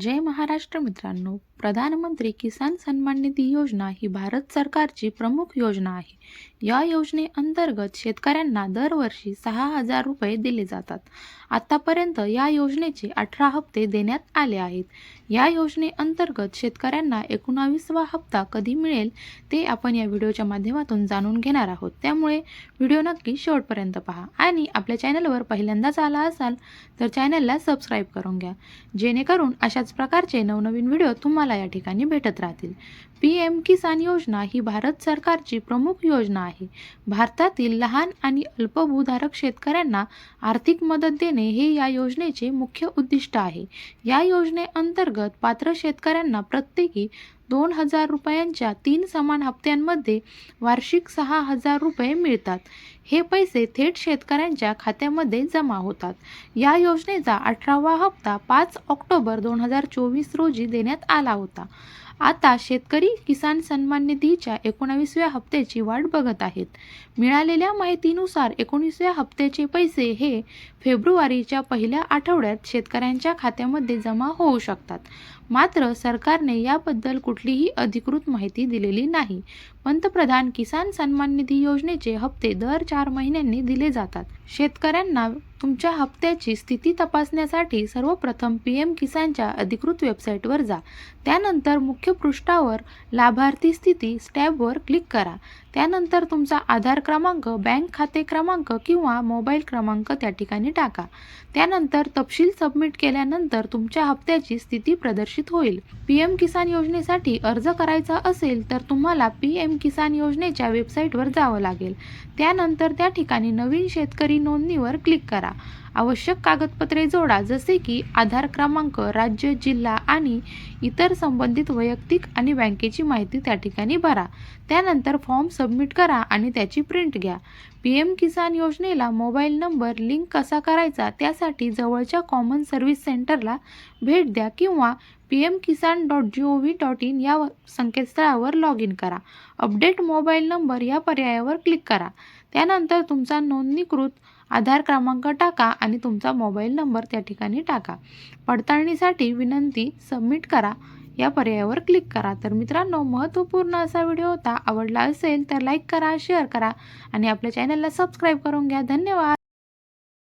जय महाराष्ट्र मित्रांनो. प्रधानमंत्री किसान सन्मान निधी योजना ही भारत सरकारची प्रमुख योजना आहे. या योजनेअंतर्गत शेतकऱ्यांना दरवर्षी सहा हजार रुपये दिले जातात. आतापर्यंत या योजनेचे अठरा हप्ते देण्यात आले आहेत. या योजनेअंतर्गत शेतकऱ्यांना एकोणावीसवा हप्ता कधी मिळेल ते आपण या व्हिडिओच्या माध्यमातून जाणून घेणार आहोत. त्यामुळे व्हिडिओ नक्की शेवटपर्यंत पहा आणि आपल्या चॅनलवर पहिल्यांदाच आला असाल तर चॅनलला सबस्क्राईब करून घ्या. जेणेकरून अशा अशाच प्रकारचे नवनवीन व्हिडिओ तुम्हाला या ठिकाणी भेटत राहतील. पी एम किसान योजना ही भारत सरकारची प्रमुख योजना आहे. भारतातील लहान आणि अल्पभूधारक शेतकऱ्यांना आर्थिक मदत देणे हे या योजनेचे मुख्य उद्दिष्ट आहे. या योजनेअंतर्गत पात्र शेतकऱ्यांना प्रत्येकी दोन हजार रुपयांच्या तीन समान हप्त्यांमध्ये वार्षिक सहा हजार रुपये मिळतात. हे पैसे थेट शेतकऱ्यांच्या खात्यामध्ये जमा होतात. या योजनेचा अठरावा हप्ता पाच ऑक्टोबर दोन हजार चोवीस रोजी देण्यात आला होता. आता शेतकरी किसान सन्मान निधीच्या एकोणावीसव्या हप्त्याची वाट बघत आहेत. मिळालेल्या माहितीनुसार एकोणीसव्या हप्त्याचे पैसे हे फेब्रुवारीच्या पहिल्या आठवड्यात शेतकऱ्यांच्या खात्यामध्ये जमा होऊ शकतात. मात्र सरकारने याबद्दल कुठलीही अधिकृत माहिती दिलेली नाही. पंतप्रधान किसान सन्मान निधी योजनेचे हप्ते दर चार महिन्यांनी दिले जातात. शेतकऱ्यांना तुमच्या हप्त्याची स्थिती तपासण्यासाठी सर्वप्रथम पी एम किसानच्या अधिकृत वेबसाईटवर जा. त्यानंतर मुख्य पृष्ठावर लाभार्थी स्थिती स्टॅबवर क्लिक करा. त्यानंतर तुमचा आधार क्रमांक बँक खाते क्रमांक किंवा मोबाईल क्रमांक त्या ठिकाणी टाका. त्यानंतर तपशील सबमिट केल्यानंतर तुमच्या हप्त्याची स्थिती प्रदर्शित होईल. पी एम किसान योजनेसाठी अर्ज करायचा असेल तर तुम्हाला पी एम किसान योजनेच्या वेबसाईटवर जावं लागेल. त्यानंतर त्या ठिकाणी नवीन शेतकरी नोंदणीवर क्लिक करा. आवश्यक कागदपत्रे जोडा जसे की आधार क्रमांक राज्य जिल्हा आणि इतर संबंधित वैयक्तिक आणि बँकेची माहिती त्या ठिकाणी भरा. त्यानंतर फॉर्म सबमिट करा आणि त्याची प्रिंट घ्या. पी एम किसान योजनेला मोबाईल नंबर लिंक कसा करायचा त्यासाठी जवळच्या कॉमन सर्व्हिस सेंटरला भेट द्या किंवा P M Kisan dot G O V dot in या संकेतस्थळावर लॉग इन करा. अपडेट मोबाईल नंबर या पर्यायावर क्लिक करा. त्यानंतर तुमचा नोंदणीकृत आधार क्रमांक टाका आणि तुमचा मोबाईल नंबर त्या ठिकाणी टाका. पडताळणीसाठी विनंती सबमिट करा. या पर्यायावर क्लिक करा. तर मित्रांनो महत्त्वपूर्ण असा व्हिडिओ होता आवडला असेल तर लाईक करा शेअर करा आणि आपल्या चॅनलला सबस्क्राईब करून घ्या. धन्यवाद!